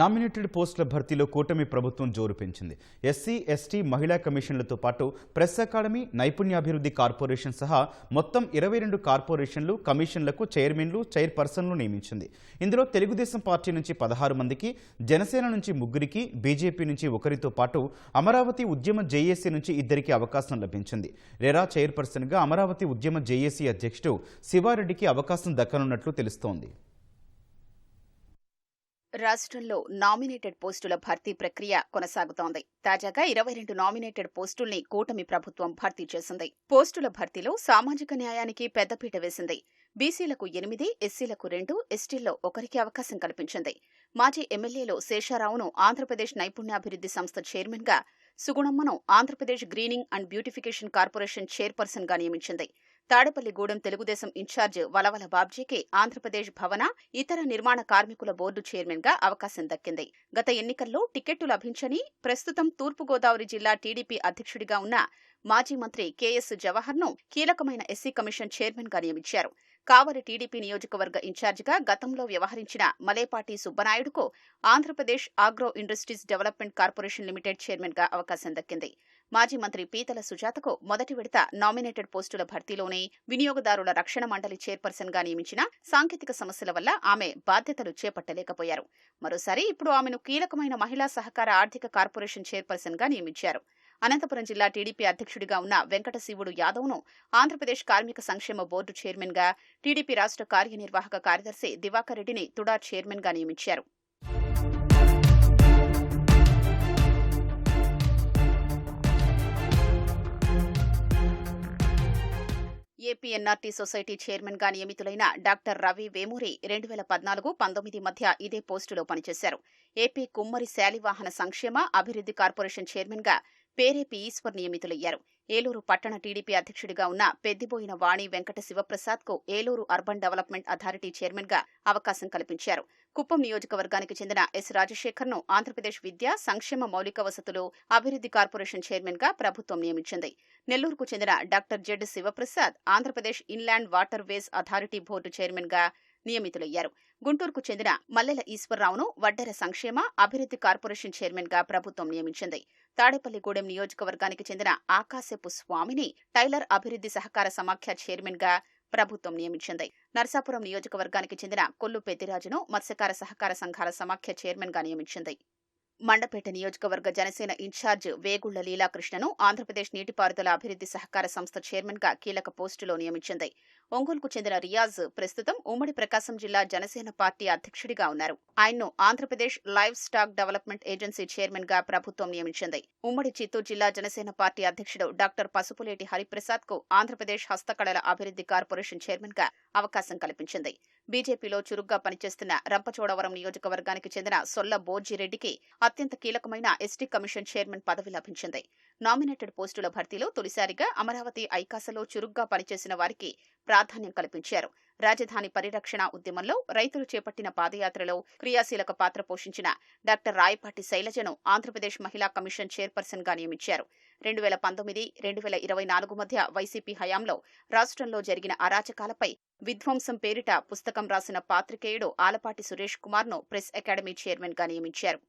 Nominated పోస్టుల భర్తీలో కూటమి ప్రభుత్వం జోరు పెంచింది. ఎస్సీ ఎస్టీ మహిళా కమిషన్లతో పాటు ప్రెస్ అకాడమీ నైపుణ్యాభివృద్ధి కార్పొరేషన్ సహా మొత్తం ఇరవై రెండు కార్పొరేషన్లు కమిషన్లకు చైర్మన్లు చైర్పర్సన్లు నియమించింది. ఇందులో తెలుగుదేశం పార్టీ నుంచి పదహారు మందికి జనసేన నుంచి ముగ్గురికి బీజేపీ నుంచి ఒకరితో పాటు అమరావతి ఉద్యమ జేఏసీ నుంచి ఇద్దరికి అవకాశం లభించింది. రెరా చైర్పర్సన్గా అమరావతి ఉద్యమ జేఏసీ అధ్యక్షుడు శివారెడ్డికి అవకాశం దక్కనున్నట్లు తెలుస్తోంది. రాష్ట్రంలో నామినేటెడ్ పోస్టుల భర్తీ ప్రక్రియ కొనసాగుతోంది. తాజాగా ఇరవై రెండు నామినేటెడ్ పోస్టుల్ని కూటమి ప్రభుత్వం భర్తీ చేసింది. పోస్టుల భర్తీలో సామాజిక న్యాయానికి పెద్దపీట వేసింది. బీసీలకు ఎనిమిది ఎస్సీలకు రెండు ఎస్టీల్లో ఒకరికి అవకాశం కల్పించింది. మాజీ ఎమ్మెల్యేలో శేషారావును ఆంధ్రప్రదేశ్ నైపుణ్యాభివృద్ధి సంస్థ చైర్మన్గా సుగుణమ్మను Andhra Pradesh greening and beautification corporation చైర్పర్సన్గా నియమించింది. తాడేపల్లిగూడెం తెలుగుదేశం ఇన్ఛార్జ్ వలవల బాబ్జీకి ఆంధ్రప్రదేశ్ భవన ఇతర నిర్మాణ కార్మికుల బోర్డు చైర్మన్గా అవకాశం దక్కింది. గత ఎన్నికల్లో టికెట్టు లభించని ప్రస్తుతం తూర్పుగోదావరి జిల్లా టీడీపీ అధ్యక్షుడిగా ఉన్న మాజీ మంత్రి కెఎస్ జవహర్ను కీలకమైన ఎస్సీ కమిషన్ చైర్మన్గా నియమించారు. కావలి టీడీపీ నియోజకవర్గ ఇన్ఛార్జిగా గతంలో వ్యవహరించిన Malepati సుబ్బనాయుడుకు Andhra Pradesh agro industries development corporation limited చైర్మన్గా అవకాశం దక్కింది. మాజీ మంత్రి పీతల సుజాతకు మొదటి విడత నామినేటెడ్ పోస్టుల భర్తీలోనే వినియోగదారుల రక్షణ మండలి చైర్పర్సన్గా నియమించిన సాంకేతిక సమస్యల వల్ల ఆమె బాధ్యతలు చేపట్టలేకపోయారు. మరోసారి ఇప్పుడు ఆమెను కీలకమైన మహిళా సహకార ఆర్థిక కార్పొరేషన్ చైర్పర్సన్గా నియమించారు. అనంతపురం జిల్లా టీడీపీ అధ్యక్షుడిగా ఉన్న వెంకట శివుడు యాదవ్ను ఆంధ్రప్రదేశ్ కార్మిక సంక్షేమ బోర్డు చైర్మన్గా టీడీపీ రాష్ట్ర కార్యనిర్వాహక కార్యదర్శి దివాకర్ రెడ్డిని తుడా చైర్మన్గా నియమించారు. ఏపీఎన్ఆర్టీ సొసైటీ చైర్మన్గా నియమితులైన డాక్టర్ రవి వేమూరి రెండు వేల పద్నాలుగు పంతొమ్మిది మధ్య ఇదే పోస్టులో పనిచేశారు. ఏపీ కుమ్మరి శాలివాహన సంక్షేమ అభివృద్ధి కార్పొరేషన్ చైర్మన్గా పేరేపి ఈశ్వర్ నియమితులయ్యారు. ఏలూరు పట్టణ టీడీపీ అధ్యక్షుడిగా ఉన్న పెద్దిబోయిన వాణి వెంకట శివప్రసాద్కు ఏలూరు అర్బన్ డెవలప్మెంట్ అథారిటీ చైర్మన్గా అవకాశం కల్పించారు. కుప్పం నియోజకవర్గానికి చెందిన ఎస్. రాజశేఖర్ను ఆంధ్రప్రదేశ్ విద్యా సంక్షేమ మౌలిక వసతులు అభివృద్ధి కార్పొరేషన్ చైర్మన్గా ప్రభుత్వం నియమించింది. నెల్లూరుకు చెందిన doctor Z. Shivaprasad Andhra Pradesh inland waterways authority board చైర్మన్గా నియమితులయ్యారు. గుంటూరుకు చెందిన మల్లెల ఈశ్వరరావును వడ్డెర సంక్షేమ అభివృద్ధి కార్పొరేషన్ చైర్మన్గా ప్రభుత్వం నియమించింది. తాడేపల్లిగూడెం నియోజకవర్గానికి చెందిన ఆకాశపు స్వామిని టైలర్ అభివృద్ధి సహకార సమాఖ్య చైర్మన్గా ప్రభుత్వం నియమించింది. నర్సాపురం నియోజకవర్గానికి చెందిన కొల్లు పెద్దిరాజును మత్స్యకార సహకార సంఘాల సమాఖ్య చైర్మన్గా నియమించింది. మండపేట నియోజకవర్గ జనసేన ఇన్ఛార్జ్ వేగుళ్ళ లీలాకృష్ణను ఆంధ్రప్రదేశ్ నీటిపారుదల అభివృద్ధి సహకార సంస్థ చైర్మన్గా కీలక పోస్టులో నియమించింది. ఒంగోలుకు చెందిన రియాజ్ ప్రస్తుతం ఉమ్మడి ప్రకాశం జిల్లా జనసేన పార్టీ అధ్యక్షుడిగా ఉన్నారు. ఆయన్ను Andhra Pradesh livestock development agency చైర్మన్గా ప్రభుత్వం నియమించింది. ఉమ్మడి చిత్తూరు జిల్లా జనసేన పార్టీ అధ్యక్షుడు డాక్టర్ పసుపులేటి హరిప్రసాద్కు ఆంధ్రప్రదేశ్ హస్తకళల అభివృద్ధి కార్పొరేషన్ చైర్మన్గా అవకాశం కల్పించింది. బీజేపీలో చురుగ్గా పనిచేస్తున్న రంపచోడవరం నియోజకవర్గానికి చెందిన సొల్ల బోర్జిరెడ్డికి అత్యంత కీలకమైన ఎస్టీ కమిషన్ చైర్మన్ పదవి లభించింది. నామినేటెడ్ పోస్టుల భర్తీలో తొలిసారిగా అమరావతి ఐకాసలో చురుగ్గా పనిచేసిన వారికి ప్రాధాన్యం కల్పించారు. రాజధాని పరిరక్షణ ఉద్యమంలో రైతులు చేపట్టిన పాదయాత్రలో క్రియాశీలక పాత్ర పోషించిన డాక్టర్ రాయపాటి శైలజను ఆంధ్రప్రదేశ్ మహిళా కమిషన్ చైర్పర్సన్గా నియమించారు. రెండు వేల పంతొమ్మిది రెండు వేల ఇరవై నాలుగు మధ్య వైసీపీ హయాంలో రాష్ట్రంలో జరిగిన అరాచకాలపై విధ్వంసం పేరిట పుస్తకం రాసిన పాత్రికేయుడు ఆలపాటి సురేష్ కుమార్ను ప్రెస్ అకాడమీ చైర్మన్గా నియమించారు.